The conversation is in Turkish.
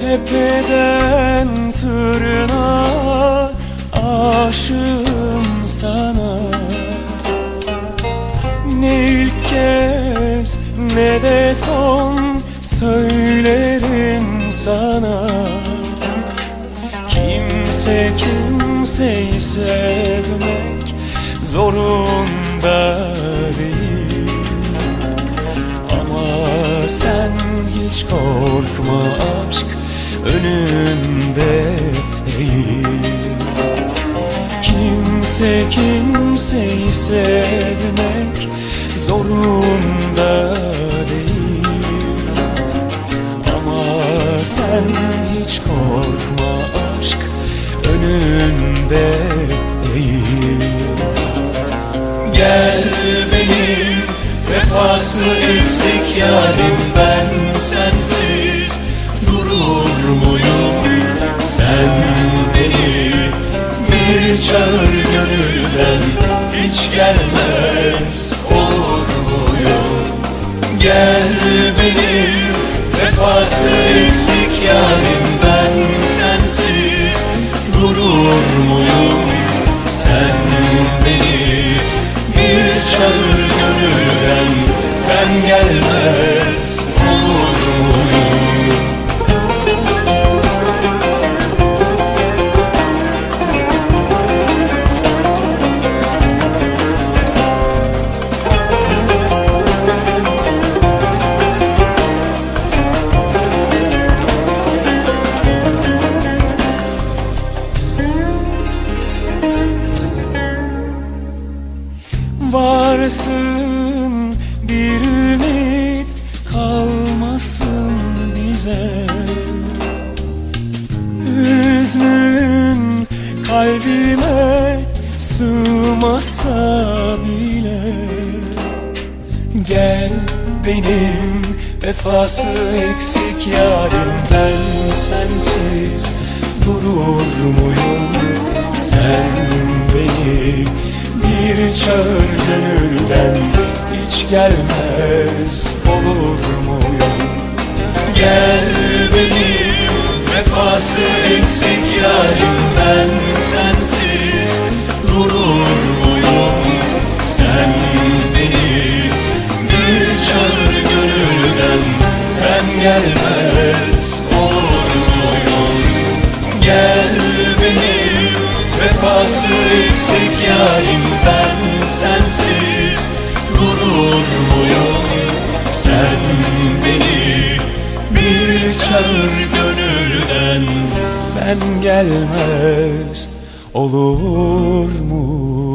Tepeden tırnağa ne de son söylerim sana. Kimse kimseyi sevmek zorunda değil. Ama sen hiç korkma aşk önünde eğil Kimse kimseyi sevmek zorunda sen hiç korkma aşk önünde eğil Gel benim vefası eksik yarim ben sensiz durur muyum? Sen beni bir çağır gönülden hiç gelmez olur muyum? Gel benim vefası eksik yarim ben sensiz durur muyum? Sen beni bir çağır gönülden ben gelmez Varsın bir ümit kalmasın bize. Hüznün kalbime sığmasa bile Gel benim vefası eksik yarim ben sensiz durur muyum çağır gönülden hiç gelmez olur muyum? Gel benim vefası eksik yarim ben sensiz durur muyum? Sen beni bir çağır gönülden ben gelmez olur muyum? Gel benim vefası eksik çağır gönülden. Ben gelmez olur muyum